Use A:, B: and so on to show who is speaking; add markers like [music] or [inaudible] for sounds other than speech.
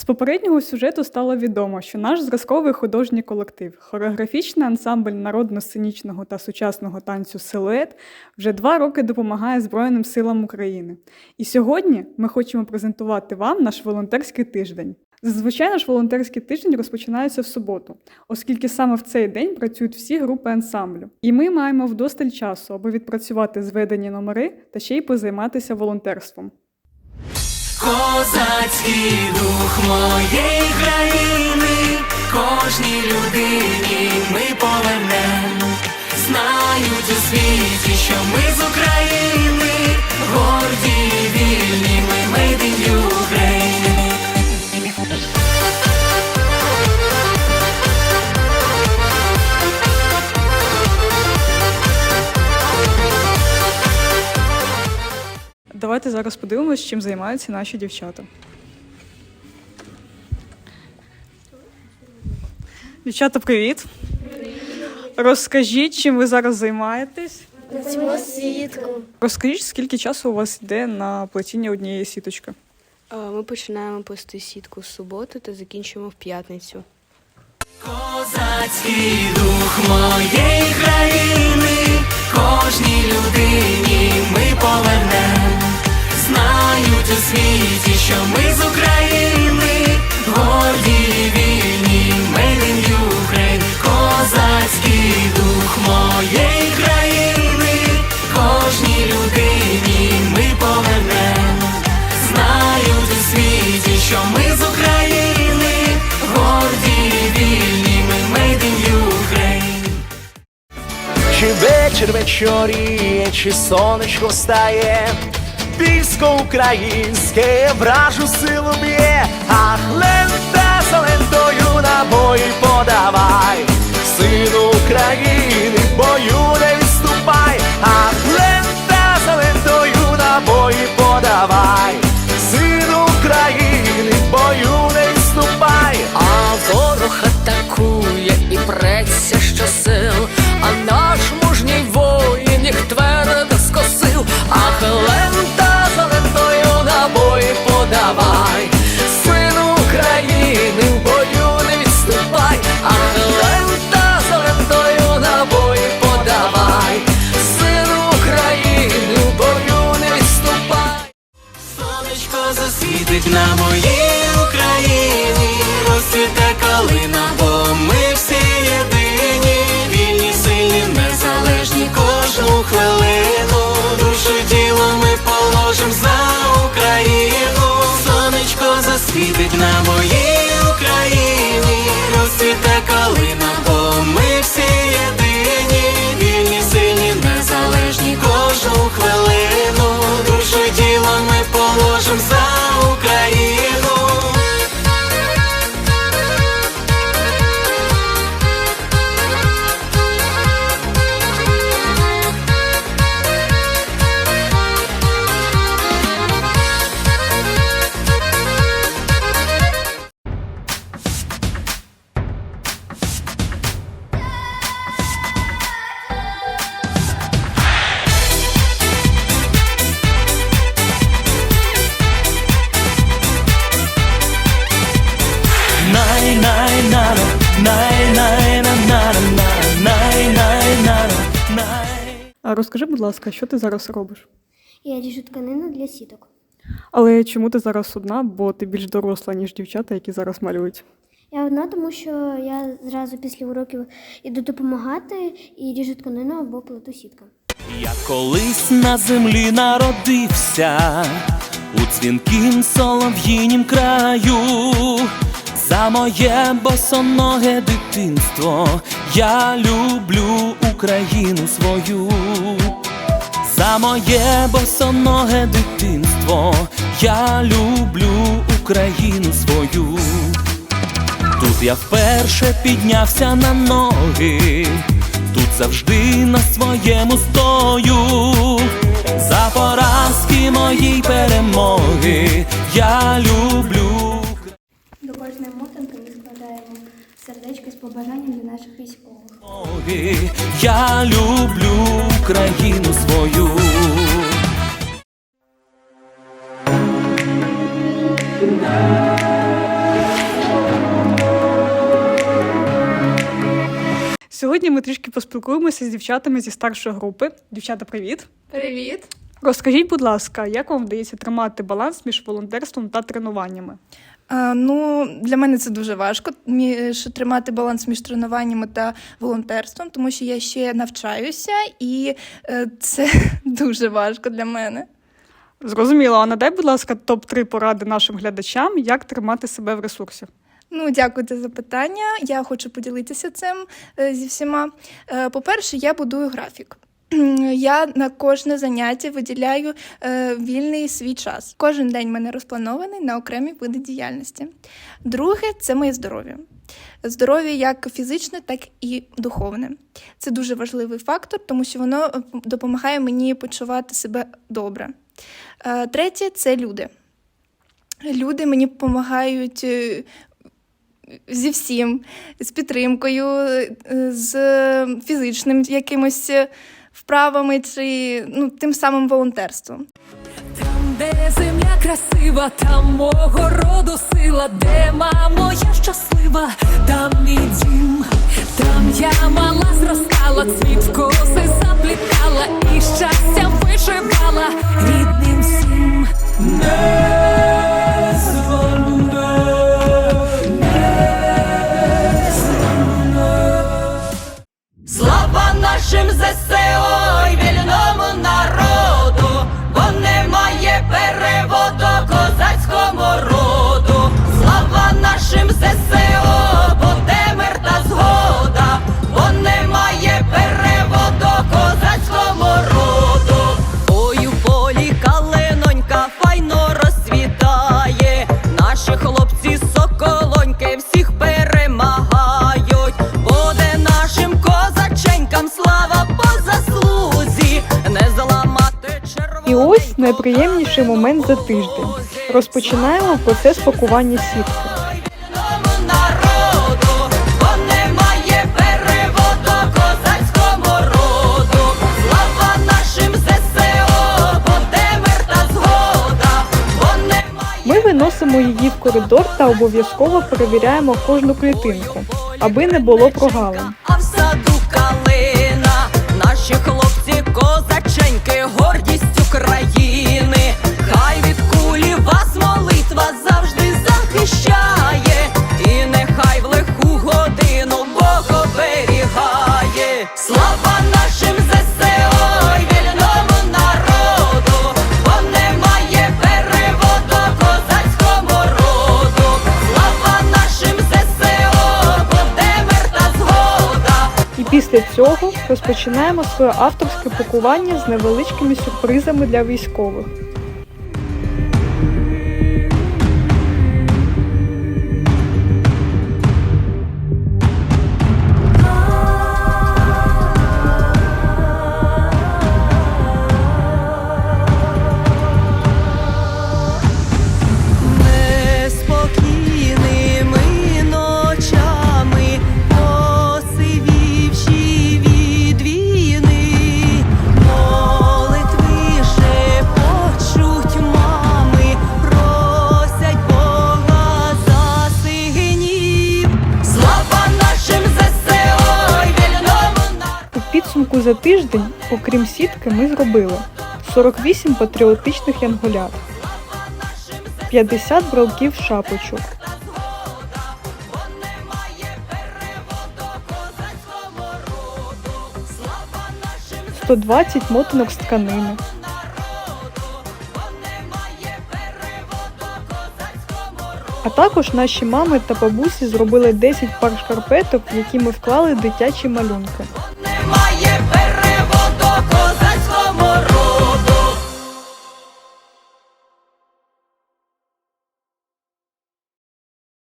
A: З попереднього сюжету стало відомо, що наш зразковий художній колектив, хореографічний ансамбль народно-сценічного та сучасного танцю Силует вже два роки допомагає Збройним силам України. І сьогодні ми хочемо презентувати вам наш волонтерський тиждень. Зазвичай наш волонтерський тиждень розпочинається в суботу, оскільки саме в цей день працюють всі групи ансамблю. І ми маємо вдосталь часу, аби відпрацювати зведені номери та ще й позайматися волонтерством.
B: Козацький дух моєї країни, кожній людині ми повернем. Знають у світі, що ми з України, горді і вільні, ми made in Ukraine.
A: Давайте зараз подивимось, чим займаються наші дівчата. Дівчата, привіт! Розкажіть, чим ви зараз займаєтесь.
C: Цього сітку.
A: Розкажіть, скільки часу у вас йде на плетіння однієї сіточки?
C: Ми починаємо плести сітку з суботи та закінчуємо в п'ятницю.
B: Козацький дух моєї країни, що ми з України, горді вільні, ми made in Ukraine.
D: Чи вечір вечоріє, чи сонечко стає, військо українське вражу силу б'є, ах myself
E: А
A: розкажи, будь ласка, що ти зараз робиш?
F: Я ріжу тканину для сіток.
A: Але чому ти зараз одна, бо ти більш доросла, ніж дівчата, які зараз малюють?
F: Я одна, тому що я зразу після уроків іду допомагати і ріжу тканину або плету сітка.
D: Я колись на землі народився у дзвінкім солов'їнім краю. За моє босоноге дитинство я люблю Україну свою. За моє босоноге дитинство я люблю Україну свою. Тут я вперше піднявся на ноги, тут завжди на своєму стою. За поразки моїй перемоги
F: сердечко з побажанням для наших військових.
D: Я люблю країну свою.
A: Сьогодні ми трішки поспілкуємося з дівчатами зі старшої групи. Дівчата, привіт!
G: Привіт!
A: Розкажіть, будь ласка, як вам вдається тримати баланс між волонтерством та тренуваннями?
G: А, ну, для мене це дуже важко між тримати баланс між тренуваннями та волонтерством, тому що я ще навчаюся, і е, це [laughs] дуже важко для мене.
A: Зрозуміло, а надай, будь ласка, топ-3 поради нашим глядачам, як тримати себе в ресурсі.
G: Ну, дякую за запитання. Я хочу поділитися цим е, зі всіма. Е, По-перше, я будую графік. [clears throat] Я на кожне заняття виділяю е, вільний свій час. Кожен день в мене розпланований на окремі види діяльності. Друге це моє здоров'я. Здоров'я як фізичне, так і духовне. Це дуже важливий фактор, тому що воно е, допомагає мені почувати себе добре. Е, Третє це люди. Люди мені допомагають е, зі всім, з підтримкою, е, з фізичним якимось вправами чи ну, тим самим волонтерством.
E: Там, де земля красива, там мого роду сила, де мамо, я щаслива, там мій дім, там я мала зростала, цвіт в коси заплітала і щастя вишивала рідним всім.
A: Найприємніший момент за тиждень. Розпочинаємо процес пакування сітки. Ми виносимо її в коридор та обов'язково перевіряємо кожну клітинку, аби не було прогалин.
B: А в саду калина,
A: цього розпочинаємо своє авторське пакування з невеличкими сюрпризами для військових.
B: За
A: тиждень, окрім сітки, ми зробили 48 патріотичних янголят, 50 брелків шапочок, 120 мотинок з тканини, А також наші мами та бабусі зробили 10 пар шкарпеток, в які ми вклали дитячі малюнки.